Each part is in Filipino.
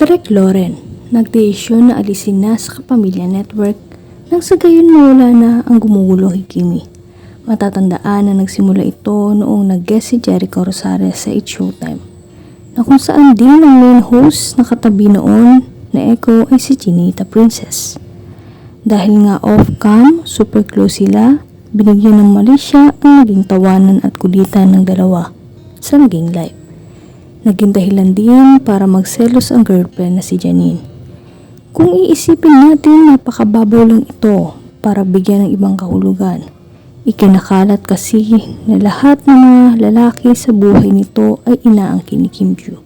Direk Loren, nagdesisyon na alisin na sa Kapamilya Network nang sa gayon mawala na ang gumugulo kay Kimi. Matatandaan na nagsimula ito noong nag-guest si Jericho Rosales sa It's Showtime na kung saan din ang main host na katabi noon na Echo ay si Chinita Princess. Dahil nga off-cam, super close sila, binigyan ng mali siya ang naging tawanan at kulitan ng dalawa sa naging live. Naging dahilan din para magselos ang girlfriend na si Janine. Kung iisipin natin napakababaw lang ito para bigyan ng ibang kahulugan. Ikinakalat kasi na lahat ng mga lalaki sa buhay nito ay inaangkin ni Kim Joo.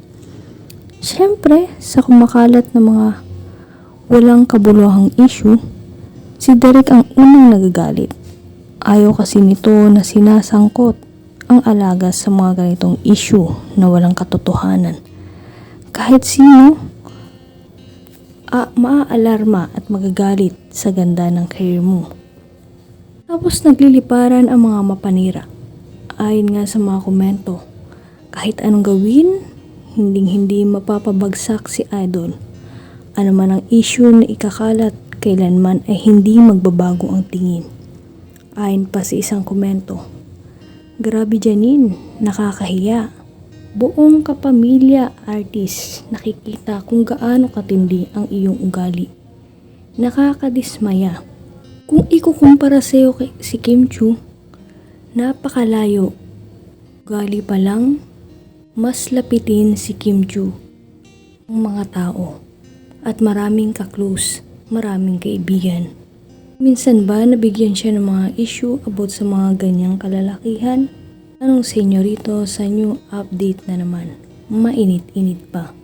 Siyempre, sa kumakalat na mga walang kabuluhang issue, si Derek ang unang nagagalit. Ayaw kasi nito na sinasangkot ang alaga sa mga ganitong issue na walang katotohanan. Kahit sino, a maaalarma at magagalit sa ganda ng career mo. Tapos nagliliparan ang mga mapanira. Ayon nga sa mga komento, kahit anong gawin, hinding hindi mapapabagsak si Idol. Ano man ang issue na ikakalat, kailanman ay hindi magbabago ang tingin. Ayon pa sa isang komento, Grabe Janine, nakakahiya. Buong kapamilya artist nakikita kung gaano katindi ang iyong ugali. Nakakadismaya. Kung ikukumpara sa'yo kay si Kim Chu, napakalayo. Ugali pa lang, mas lapitin si Kim Chu ang mga tao at maraming kaklose, maraming kaibigan. Minsan ba nabigyan siya ng mga issue about sa mga ganyang kalalakihan? Anong senyorito sa new update na naman? Mainit-init pa.